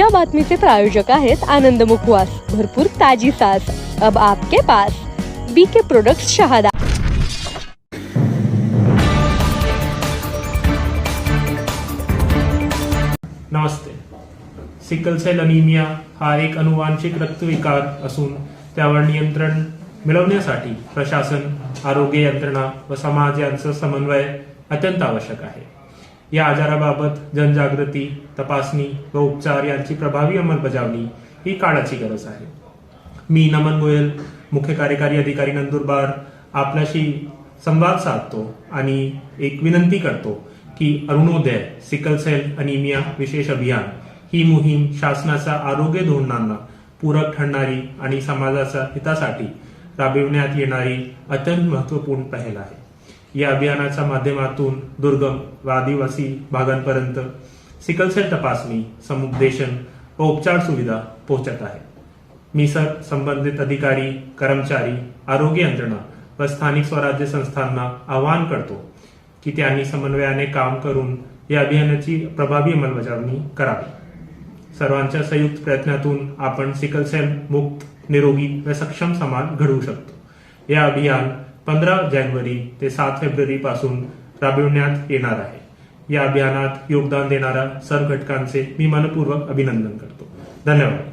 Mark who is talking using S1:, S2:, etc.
S1: या बातमीचे प्रायोजक आहेत आनंद मुखवास. भरपूर ताजी सास. अब आपके pass. B K product Shahada.
S2: नमस्ते. सिकल सेल अनिमिया हा एक अनुवांशिक रक्तविकार असून त्यावर नियंत्रण मिळवण्यासाठी प्रशासन आरोग्य यंत्रणा व समाज यांचं समन्वय अत्यंत आवश्यक आहे. या आजाराबाबत जनजागृती तपासणी व उपचार यांची प्रभावी अंमलबजावणी ही काळाची गरज आहे. मी नमन गोयल मुख्य कार्यकारी अधिकारी नंदुरबार आपल्याशी संवाद साधतो आणि एक विनंती करतो की अरुणोदय सिकल सेल अनिमिया विशेष अभियान ही मोहीम शासनाच्या आरोग्य धोरणांना पूरक ठरणारी आणि समाजाच्या हितासाठी राबविण्यात येणारी अत्यंत महत्त्वपूर्ण पहल आहे. या अभियानाच्या माध्यमातून दुर्गम व आदिवासी भागांपर्यंत सिकल सेल तपासणी समुपदेशन व उपचार सुविधा पोहोचत आहे मी सर संबंधित अधिकारी कर्मचारी आरोग्य यंत्रणा व स्थानिक स्वराज्य संस्थांना आवाहन करतो की त्यांनी समन्वयाने काम करून या अभियानाची प्रभावी अंमलबजावणी करावी. सर्वांच्या संयुक्त प्रयत्नातून आपण सिकल सेल मुक्त निरोगी व सक्षम समाज घडवू शकतो. या अभियान पंधरा जानेवारी ते सात फेब्रुवारी पासून राबविण्यात येणार आहे. या अभियानात योगदान देणाऱ्या सर्व घटकांचे मी मनपूर्वक अभिनंदन करतो. धन्यवाद.